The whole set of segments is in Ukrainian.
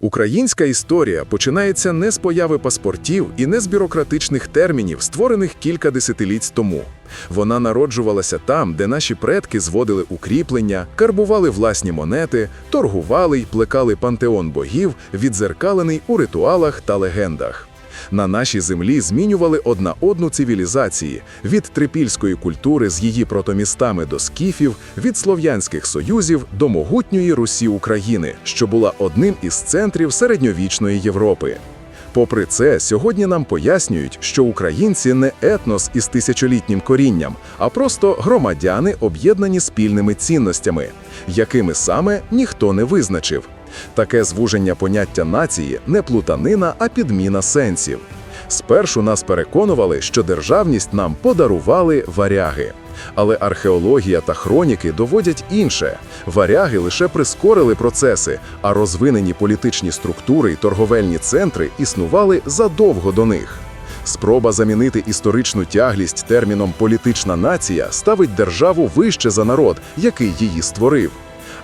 Українська історія починається не з появи паспортів і не з бюрократичних термінів, створених кілька десятиліть тому. Вона народжувалася там, де наші предки зводили укріплення, карбували власні монети, торгували й плекали пантеон богів, відзеркалений у ритуалах та легендах. На нашій землі змінювали одна одну цивілізації від трипільської культури з її протомістами до скіфів, від слов'янських союзів до могутньої Русі України, що була одним із центрів середньовічної Європи. Попри це, сьогодні нам пояснюють, що українці не етнос із тисячолітнім корінням, а просто громадяни, об'єднані спільними цінностями, якими саме ніхто не визначив. Таке звуження поняття нації не плутанина, а підміна сенсів. Спершу нас переконували, що державність нам подарували варяги. Але археологія та хроніки доводять інше. Варяги лише прискорили процеси, а розвинені політичні структури й торговельні центри існували задовго до них. Спроба замінити історичну тяглість терміном політична нація ставить державу вище за народ, який її створив.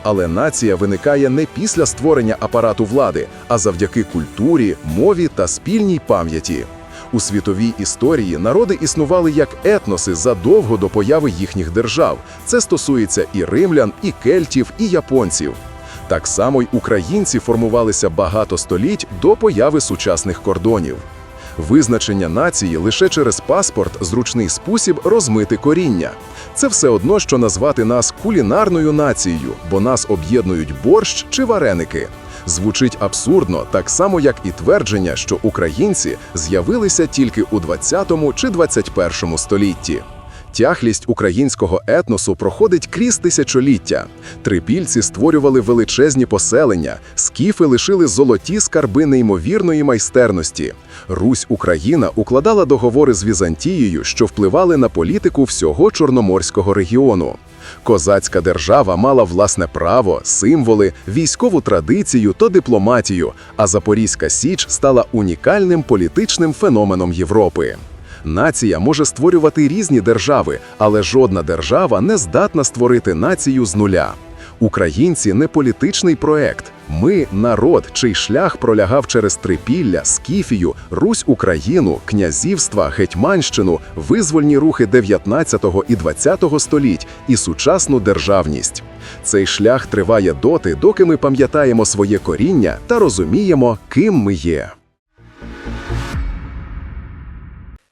Але нація виникає не після створення апарату влади, а завдяки культурі, мові та спільній пам'яті. У світовій історії народи існували як етноси задовго до появи їхніх держав. Це стосується і римлян, і кельтів, і японців. Так само й українці формувалися багато століть до появи сучасних кордонів. Визначення нації лише через паспорт зручний спосіб розмити коріння. Це все одно, що назвати нас кулінарною нацією, бо нас об'єднують борщ чи вареники. Звучить абсурдно, так само як і твердження, що українці з'явилися тільки у 20 чи 21 столітті. Тяглість українського етносу проходить крізь тисячоліття. Трипільці створювали величезні поселення, скіфи лишили золоті скарби неймовірної майстерності. Русь Україна укладала договори з Візантією, що впливали на політику всього Чорноморського регіону. Козацька держава мала власне право, символи, військову традицію та дипломатію, а Запорізька Січ стала унікальним політичним феноменом Європи. Нація може створювати різні держави, але жодна держава не здатна створити націю з нуля. Українці не політичний проект. Ми народ, чий шлях пролягав через Трипілля, Скіфію, Русь Україну, князівства, Гетьманщину, визвольні рухи 19 і 20 століть і сучасну державність. Цей шлях триває доти, доки ми пам'ятаємо своє коріння та розуміємо, ким ми є.